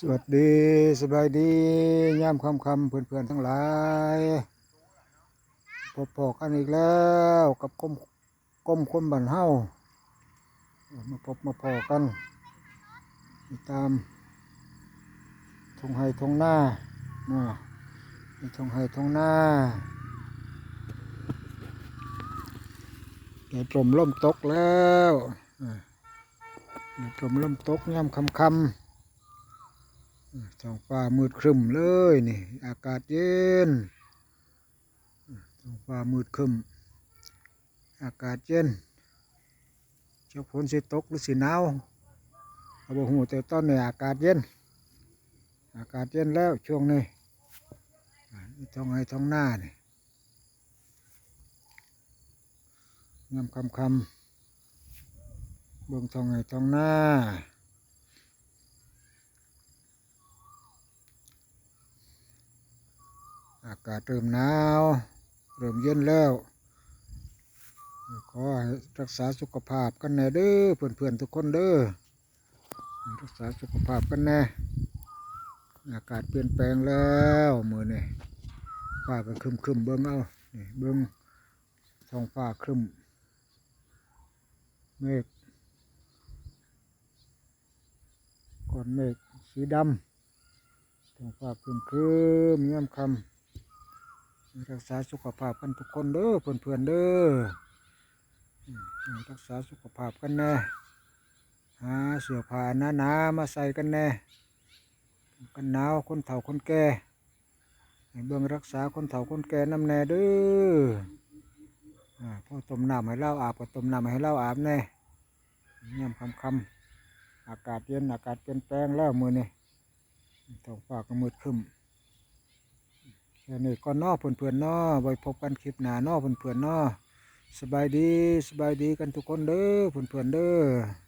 สวัสดีสบายดียามคำคำเพื่อนเพื่อนๆทั้งหลายพบพอกันอีกแล้วกับก้มก้มคนบันเฮามาพบมาพอกันตามทงไห้ทงหน้านะมีทงไห้ทงหน้าเดี๋ยวลมล่มตกแล้วเดี๋ยวลมล่มตกยามคำคำ ท้องฟ้ามืดครึ้มเลยนี่ อากาศเย็นท้องฟ้ามืดครึ้ม อากาศเย็นเจ้าฝนสิตกหรือสิหนาวเอาบ่หูแต่ตอนนี้อากาศเย็น อากาศเย็นแล้วช่วงนี้ท้องไห้ท้องหน้านี่ยำคำคำเบิ่งท้องไห้ท้องหน้า อากาศเริ่มหนาว เริ่มเย็นแล้ว ขอให้รักษาสุขภาพกันแน่เด้อเพื่อนๆทุกคนเด้อรักษาสุขภาพกันแน่อากาศเปลี่ยนแปลงแล้วมือนี่ฟ้าก็ครึมครึมๆเบิ้งเอานี่เบิ้งท้องฟ้าครึมเมฆก้อนเมฆสีดำท้องฟ้าครึมครึมเงียคำ รักษาสุขภาพกันทุกคนเด้อเพื่อนๆเด้อรักษาสุขภาพกันแน่หาเสื้อผ้าหนาๆมาใส่กันแน่กันหนาวคนเฒ่าคนแก่เบิ่งรักษาคนเฒ่าคนแก่น้ำแน่เด้อพ่อต้มน้ำให้เราอาบก็ต้มน้ำให้เราอาบแน่เงียบคำคำอากาศเย็นอากาศเปลี่ยนแปลงแล้วมือนี่ท้องฟ้าก็มืดคึ้ม แค่นี้ก็นอเพื่อนๆนอไว้พบกันคลิปหน้านอเพื่อนๆนอสบายดีสบายดีกันทุกคนเด้อเพื่อนๆเด้อ